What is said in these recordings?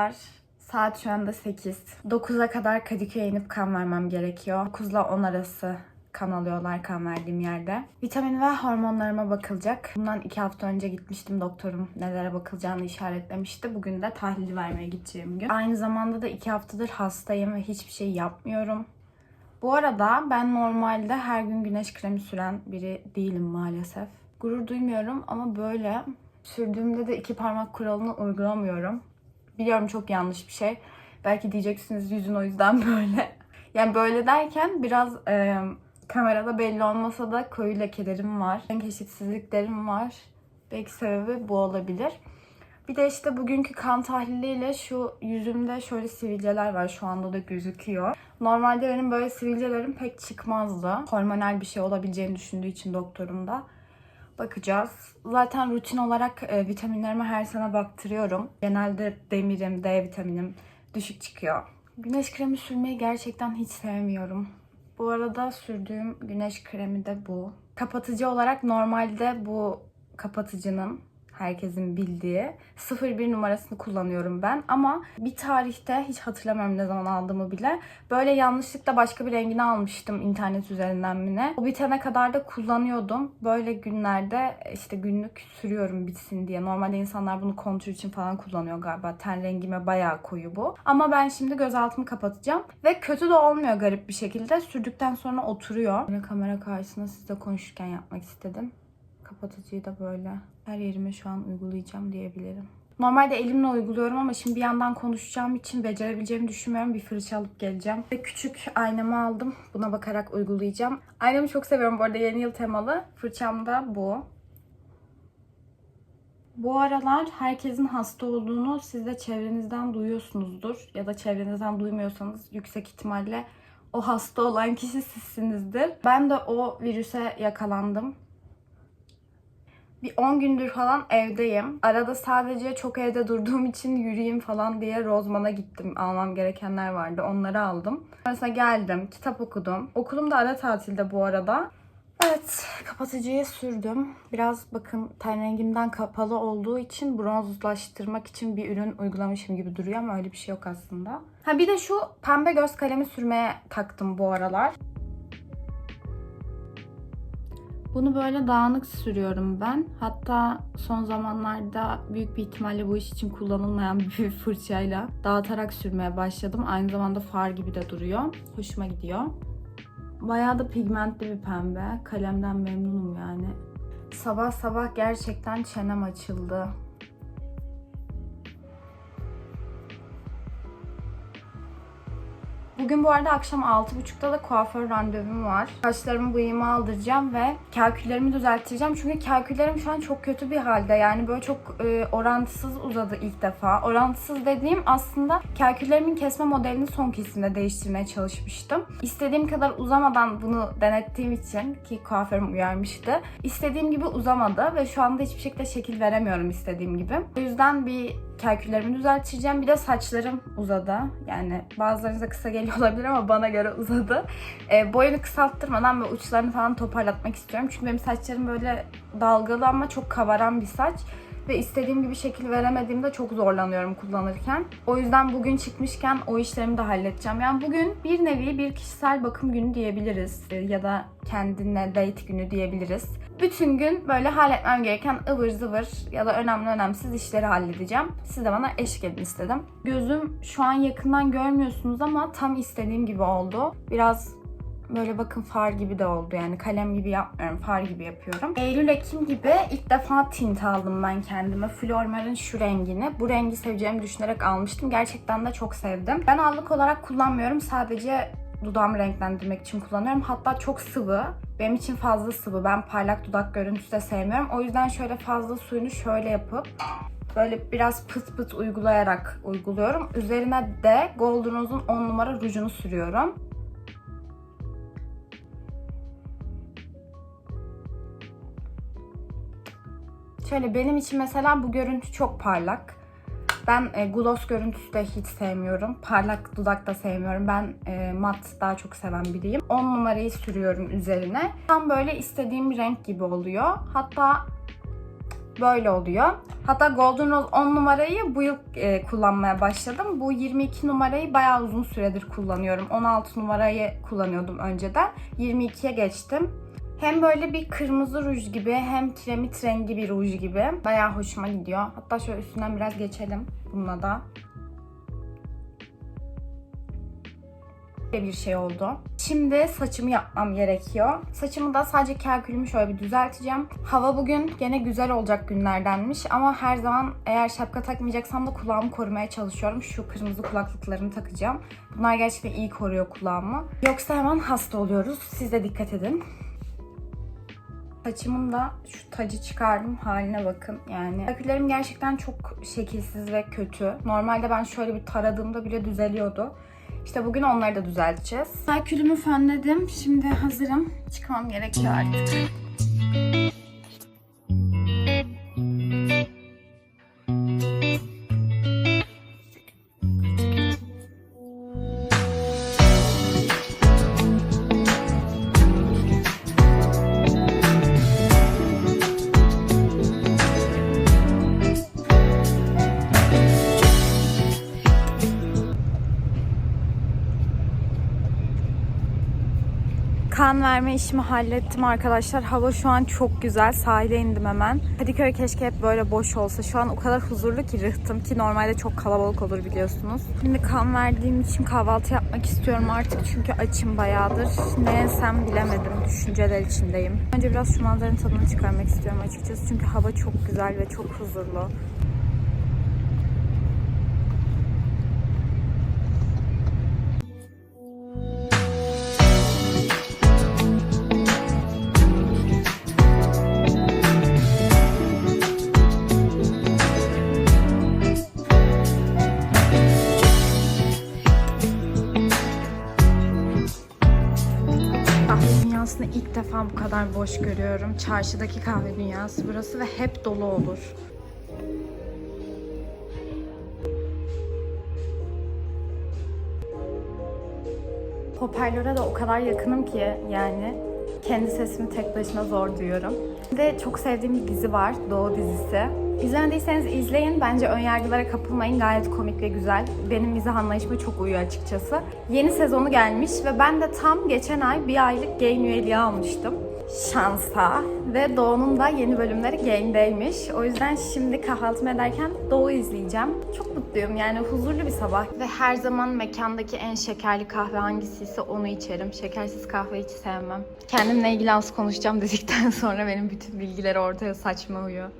arkadaşlar. Saat şu anda 8. 9'a kadar Kadıköy'e inip kan vermem gerekiyor. 9 ile 10 arası kan alıyorlar kan verdiğim yerde. Vitamin ve hormonlarıma bakılacak. Bundan 2 hafta önce gitmiştim doktorum nelere bakılacağını işaretlemişti. Bugün de tahlil vermeye gideceğim gün. Aynı zamanda da 2 haftadır hastayım ve hiçbir şey yapmıyorum. Bu arada ben normalde her gün güneş kremi süren biri değilim maalesef. Gurur duymuyorum ama böyle sürdüğümde de iki parmak kuralını uygulamıyorum. Biliyorum çok yanlış bir şey. Belki diyeceksiniz yüzün o yüzden böyle. Yani böyle derken biraz e, kamerada belli olmasa da koyu lekelerim var. Renk eşitsizliklerim var. Belki sebebi bu olabilir. Bir de işte bugünkü kan tahliliyle şu yüzümde şöyle sivilceler var. Şu anda da gözüküyor. Normalde benim böyle sivilcelerim pek çıkmazdı. Hormonal bir şey olabileceğini düşündüğü için doktorum da. Bakacağız. Zaten rutin olarak e, vitaminlerime her sene baktırıyorum. Genelde demirim, D vitaminim düşük çıkıyor. Güneş kremi sürmeyi gerçekten hiç sevmiyorum. Bu arada sürdüğüm güneş kremi de bu. Kapatıcı olarak normalde bu kapatıcının herkesin bildiği 01 numarasını kullanıyorum ben ama bir tarihte hiç hatırlamıyorum ne zaman aldığımı bile böyle yanlışlıkla başka bir rengini almıştım internet üzerinden mi ne. O bitene kadar da kullanıyordum. Böyle günlerde işte günlük sürüyorum bitsin diye. Normalde insanlar bunu kontür için falan kullanıyor galiba. Ten rengime bayağı koyu bu. Ama ben şimdi göz altımı kapatacağım ve kötü de olmuyor garip bir şekilde. Sürdükten sonra oturuyor. Yine kamera karşısında sizle konuşurken yapmak istedim. Kapatıcıyı da böyle her yerime şu an uygulayacağım diyebilirim. Normalde elimle uyguluyorum ama şimdi bir yandan konuşacağım için becerebileceğimi düşünmüyorum. Bir fırça alıp geleceğim. Ve küçük aynamı aldım. Buna bakarak uygulayacağım. Aynamı çok seviyorum bu arada yeni yıl temalı. Fırçam da bu. Bu aralar herkesin hasta olduğunu siz de çevrenizden duyuyorsunuzdur. Ya da çevrenizden duymuyorsanız yüksek ihtimalle o hasta olan kişi sizsinizdir. Ben de o virüse yakalandım. Bir 10 gündür falan evdeyim. Arada sadece çok evde durduğum için yürüyeyim falan diye Rozman'a gittim. Almam gerekenler vardı. Onları aldım. Sonrasında geldim. Kitap okudum. Okulum da ara tatilde bu arada. Evet, kapatıcıyı sürdüm. Biraz bakın ten rengimden kapalı olduğu için bronzlaştırmak için bir ürün uygulamışım gibi duruyor ama öyle bir şey yok aslında. Ha bir de şu pembe göz kalemi sürmeye taktım bu aralar. Bunu böyle dağınık sürüyorum ben. Hatta son zamanlarda büyük bir ihtimalle bu iş için kullanılmayan bir fırçayla dağıtarak sürmeye başladım. Aynı zamanda far gibi de duruyor. Hoşuma gidiyor. Bayağı da pigmentli bir pembe. Kalemden memnunum yani. Sabah sabah gerçekten çenem açıldı. Bugün bu arada akşam 6.30'da da kuaför randevum var. Saçlarımı bıyığımı aldıracağım ve kalküllerimi düzelteceğim. Çünkü kalküllerim şu an çok kötü bir halde. Yani böyle çok e, orantısız uzadı ilk defa. Orantısız dediğim aslında kalküllerimin kesme modelini son kesimde değiştirmeye çalışmıştım. İstediğim kadar uzamadan bunu denettiğim için ki kuaförüm uyarmıştı. İstediğim gibi uzamadı ve şu anda hiçbir şekilde şekil veremiyorum istediğim gibi. O yüzden bir kalküllerimi düzelteceğim. Bir de saçlarım uzadı. Yani bazılarınıza kısa geliyor olabilir ama bana göre uzadı. E, boyunu kısalttırmadan ve uçlarını falan toparlatmak istiyorum. Çünkü benim saçlarım böyle dalgalı ama çok kabaran bir saç. Ve istediğim gibi şekil veremediğimde çok zorlanıyorum kullanırken. O yüzden bugün çıkmışken o işlerimi de halledeceğim. Yani bugün bir nevi bir kişisel bakım günü diyebiliriz. E, Ya da kendine date günü diyebiliriz. Bütün gün böyle halletmem gereken ıvır zıvır ya da önemli önemsiz işleri halledeceğim. Siz de bana eşlik edin istedim. Gözüm şu an yakından görmüyorsunuz ama tam istediğim gibi oldu. Biraz böyle bakın far gibi de oldu yani kalem gibi yapmıyorum far gibi yapıyorum. Eylül Ekim gibi ilk defa tint aldım ben kendime. Flormer'ın şu rengini. Bu rengi seveceğimi düşünerek almıştım. Gerçekten de çok sevdim. Ben allık olarak kullanmıyorum. Sadece dudağımı renklendirmek için kullanıyorum. Hatta çok sıvı. Benim için fazla sıvı. Ben parlak dudak görüntüsü de sevmiyorum. O yüzden şöyle fazla suyunu şöyle yapıp böyle biraz pıt pıt uygulayarak uyguluyorum. Üzerine de Golden Rose'un 10 numara rujunu sürüyorum. Şöyle benim için mesela bu görüntü çok parlak. Ben e, gloss görüntüsü de hiç sevmiyorum. Parlak dudak da sevmiyorum. Ben e, mat daha çok seven biriyim. 10 numarayı sürüyorum üzerine. Tam böyle istediğim renk gibi oluyor. Hatta böyle oluyor. Hatta Golden Rose 10 numarayı bu yıl e, kullanmaya başladım. Bu 22 numarayı bayağı uzun süredir kullanıyorum. 16 numarayı kullanıyordum önceden. 22'ye geçtim. Hem böyle bir kırmızı ruj gibi hem kiremit rengi bir ruj gibi. Bayağı hoşuma gidiyor. Hatta şöyle üstünden biraz geçelim bununla da. Bir şey oldu. Şimdi saçımı yapmam gerekiyor. Saçımı da sadece kalkülümü şöyle bir düzelteceğim. Hava bugün gene güzel olacak günlerdenmiş ama her zaman eğer şapka takmayacaksam da kulağımı korumaya çalışıyorum. Şu kırmızı kulaklıklarımı takacağım. Bunlar gerçekten iyi koruyor kulağımı. Yoksa hemen hasta oluyoruz. Siz de dikkat edin. Saçımın da şu tacı çıkardım haline bakın yani. Aküllerim gerçekten çok şekilsiz ve kötü. Normalde ben şöyle bir taradığımda bile düzeliyordu. İşte bugün onları da düzelteceğiz. Akülümü fönledim. Şimdi hazırım. Çıkmam gerekiyor artık. Kan verme işimi hallettim arkadaşlar. Hava şu an çok güzel. Sahile indim hemen. Kadıköy keşke hep böyle boş olsa. Şu an o kadar huzurlu ki rıhtım ki normalde çok kalabalık olur biliyorsunuz. Şimdi kan verdiğim için kahvaltı yapmak istiyorum artık çünkü açım bayağıdır. Ne yesem bilemedim. Düşünceler içindeyim. Önce biraz şu manzaranın tadını çıkarmak istiyorum açıkçası. Çünkü hava çok güzel ve çok huzurlu. Kadar boş görüyorum. Çarşıdaki kahve dünyası burası ve hep dolu olur. Hoparlöre de o kadar yakınım ki yani kendi sesimi tek başına zor duyuyorum. De çok sevdiğim bir dizi var, Doğu dizisi. İzlemediyseniz izleyin. Bence önyargılara kapılmayın. Gayet komik ve güzel. Benim mizah anlayışıma çok uyuyor açıkçası. Yeni sezonu gelmiş ve ben de tam geçen ay bir aylık Gain üyeliği almıştım. Şansa. Ve Doğu'nun da yeni bölümleri Gain'deymiş. O yüzden şimdi kahvaltımı ederken Doğu izleyeceğim. Çok mutluyum yani huzurlu bir sabah. Ve her zaman mekandaki en şekerli kahve hangisiyse onu içerim. Şekersiz kahve hiç sevmem. Kendimle ilgili az konuşacağım dedikten sonra benim bütün bilgileri ortaya saçma uyuyor.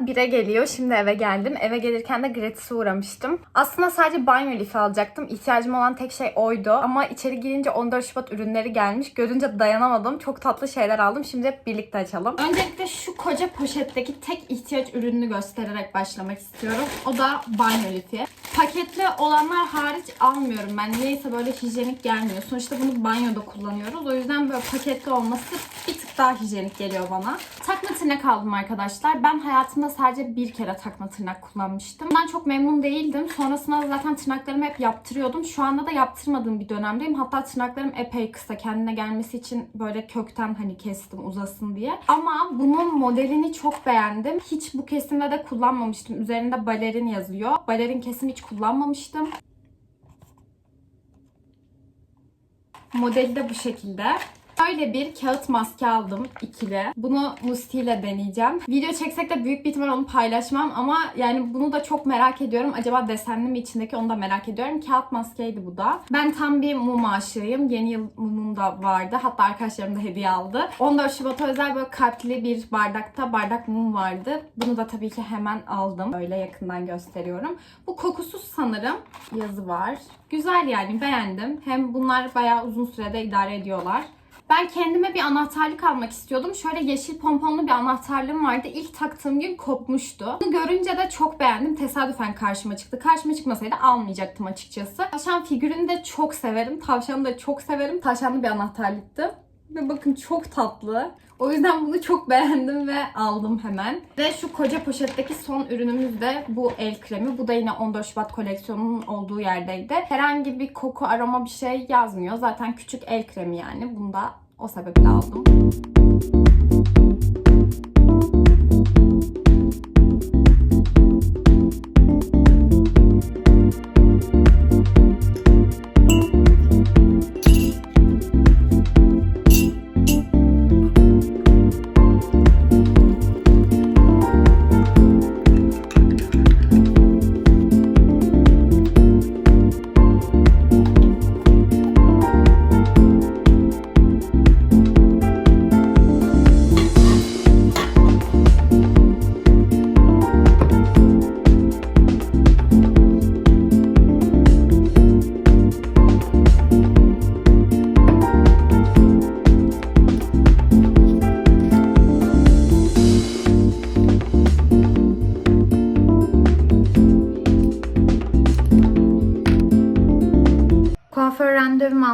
Saat 1'e geliyor. Şimdi eve geldim. Eve gelirken de gratis'e uğramıştım. Aslında sadece banyo lifi alacaktım. İhtiyacım olan tek şey oydu. Ama içeri girince 14 Şubat ürünleri gelmiş. Görünce dayanamadım. Çok tatlı şeyler aldım. Şimdi hep birlikte açalım. Öncelikle şu koca poşetteki tek ihtiyaç ürününü göstererek başlamak istiyorum. O da banyo lifi. Paketli olanlar hariç almıyorum ben. Niyeyse böyle hijyenik gelmiyor. Sonuçta bunu banyoda kullanıyoruz. O yüzden böyle paketli olması bir tık daha hijyenik geliyor bana. Takma tırnak aldım arkadaşlar. Ben hayatımda sadece bir kere takma tırnak kullanmıştım. Bundan çok memnun değildim. Sonrasında da zaten tırnaklarımı hep yaptırıyordum. Şu anda da yaptırmadığım bir dönemdeyim. Hatta tırnaklarım epey kısa. Kendine gelmesi için böyle kökten hani kestim uzasın diye. Ama bunun modelini çok beğendim. Hiç bu kesimde de kullanmamıştım. Üzerinde balerin yazıyor. Balerin kesim hiç kullanmamıştım. Modeli de bu şekilde. Böyle bir kağıt maske aldım ikili. Bunu Musti ile deneyeceğim. Video çeksek de büyük bir ihtimal onu paylaşmam ama yani bunu da çok merak ediyorum. Acaba desenli mi içindeki onu da merak ediyorum. Kağıt maskeydi bu da. Ben tam bir mum aşığıyım. Yeni yıl mumum da vardı. Hatta arkadaşlarım da hediye aldı. 14 Şubat'a özel böyle kalpli bir bardakta bardak mum vardı. Bunu da tabii ki hemen aldım. Öyle yakından gösteriyorum. Bu kokusuz sanırım. Yazı var. Güzel yani beğendim. Hem bunlar bayağı uzun sürede idare ediyorlar. Ben kendime bir anahtarlık almak istiyordum. Şöyle yeşil pomponlu bir anahtarlığım vardı. İlk taktığım gün kopmuştu. Bunu görünce de çok beğendim. Tesadüfen karşıma çıktı. Karşıma çıkmasaydı almayacaktım açıkçası. Tavşan figürünü de çok severim. Tavşanı da çok severim. Tavşanlı bir anahtarlıktı. Ve bakın çok tatlı. O yüzden bunu çok beğendim ve aldım hemen. Ve şu koca poşetteki son ürünümüz de bu el kremi. Bu da yine 14 Şubat koleksiyonunun olduğu yerdeydi. Herhangi bir koku, aroma bir şey yazmıyor. Zaten küçük el kremi yani. Bunu da o sebeple aldım.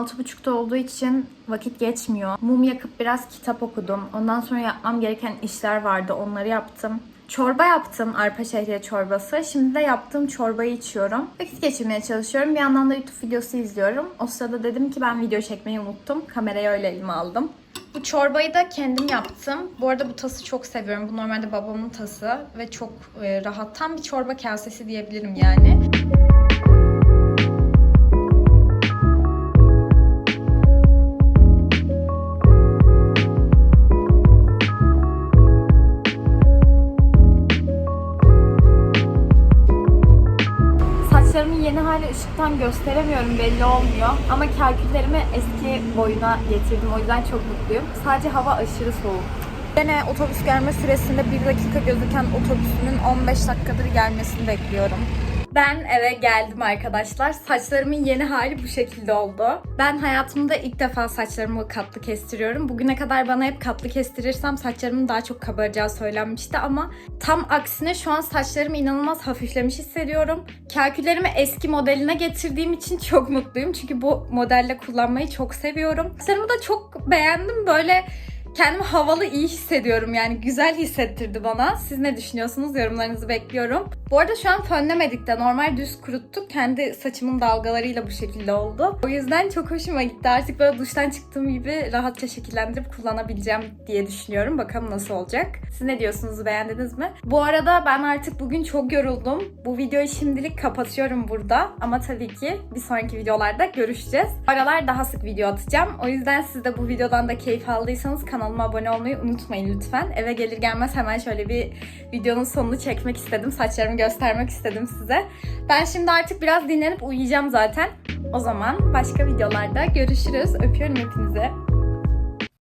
6.30'da olduğu için vakit geçmiyor. Mum yakıp biraz kitap okudum. Ondan sonra yapmam gereken işler vardı. Onları yaptım. Çorba yaptım. Arpa şehriye çorbası. Şimdi de yaptığım çorbayı içiyorum. Vakit geçirmeye çalışıyorum. Bir yandan da YouTube videosu izliyorum. O sırada dedim ki ben video çekmeyi unuttum. Kamerayı öyle elime aldım. Bu çorbayı da kendim yaptım. Bu arada bu tası çok seviyorum. Bu normalde babamın tası ve çok e, rahat. Tam bir çorba kasesi diyebilirim yani. Işıktan gösteremiyorum belli olmuyor. Ama kalküllerimi eski boyuna getirdim. O yüzden çok mutluyum. Sadece hava aşırı soğuk. Yine otobüs gelme süresinde 1 dakika gözüken otobüsümün 15 dakikadır gelmesini bekliyorum. Ben eve geldim arkadaşlar. Saçlarımın yeni hali bu şekilde oldu. Ben hayatımda ilk defa saçlarımı katlı kestiriyorum. Bugüne kadar bana hep katlı kestirirsem saçlarımın daha çok kabaracağı söylenmişti ama tam aksine şu an saçlarım inanılmaz hafiflemiş hissediyorum. Kalküllerimi eski modeline getirdiğim için çok mutluyum. Çünkü bu modelle kullanmayı çok seviyorum. Saçlarımı da çok beğendim. Böyle kendimi havalı iyi hissediyorum yani güzel hissettirdi bana. Siz ne düşünüyorsunuz? Yorumlarınızı bekliyorum. Bu arada şu an fönlemedik de normal düz kuruttuk. Kendi saçımın dalgalarıyla bu şekilde oldu. O yüzden çok hoşuma gitti. Artık böyle duştan çıktığım gibi rahatça şekillendirip kullanabileceğim diye düşünüyorum. Bakalım nasıl olacak. Siz ne diyorsunuz? Beğendiniz mi? Bu arada ben artık bugün çok yoruldum. Bu videoyu şimdilik kapatıyorum burada. Ama tabii ki bir sonraki videolarda görüşeceğiz. Aralar daha sık video atacağım. O yüzden siz de bu videodan da keyif aldıysanız kanalıma abone olmayı unutmayın lütfen. Eve gelir gelmez hemen şöyle bir videonun sonunu çekmek istedim. Saçlarımı göstermek istedim size. Ben şimdi artık biraz dinlenip uyuyacağım zaten. O zaman başka videolarda görüşürüz. Öpüyorum hepinizi.